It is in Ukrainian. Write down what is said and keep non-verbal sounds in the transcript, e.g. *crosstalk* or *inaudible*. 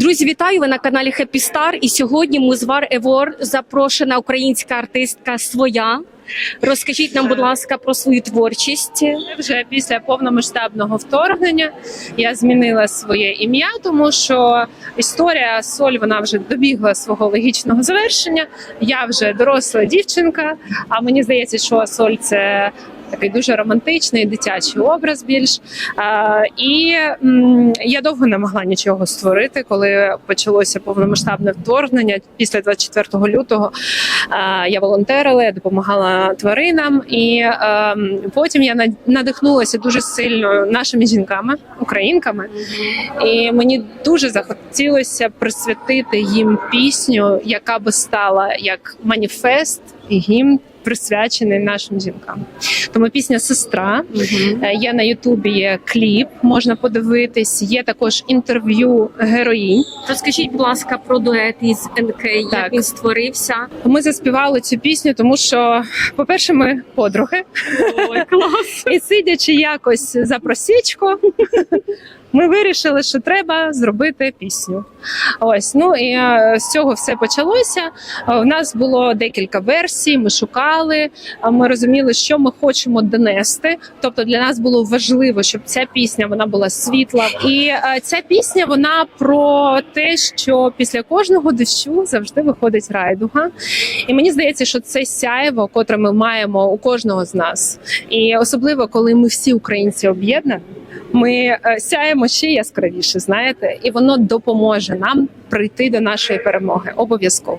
Друзі, вітаю! Ви на каналі Happy Star. І сьогодні Музвар Евор запрошена українська артистка своя. Розкажіть нам, будь ласка, про свою творчість. Вже після повномасштабного вторгнення я змінила своє ім'я, тому що історія соль вона вже добігла свого логічного завершення. Я вже доросла дівчинка. А мені здається, що соль це. Такий дуже романтичний дитячий образ більш і я довго не могла нічого створити, коли почалося повномасштабне вторгнення після 24 лютого. Я волонтерила, я допомагала тваринам, і потім я надихнулася дуже сильно нашими жінками, українками. І мені дуже захотілося присвятити їм пісню, яка би стала як маніфест і гімн. Присвячений нашим жінкам, тому пісня Сестра Е, Є на Ютубі є кліп, можна подивитись. Є також інтерв'ю героїнь. Розкажіть, будь ласка, про дует із НК, як Так. він створився. Ми заспівали цю пісню, тому що, по-перше, ми подруги, Ой, клас! і сидячи якось за просічку, *laughs* ми вирішили, що треба зробити пісню. Ось ну і е, з цього все почалося. Е, У нас було декілька версій. Ми шукали. А Ми розуміли, що ми хочемо донести. Тобто для нас було важливо, щоб ця пісня вона була світла. І е, ця пісня вона про те, що після кожного дощу завжди виходить райдуга. І мені здається, що це сяєво, котре ми маємо у кожного з нас. І особливо, коли ми всі українці об'єднані, ми е, сяємо ще яскравіше, знаєте, і воно допоможе нам прийти до нашої перемоги обов'язково.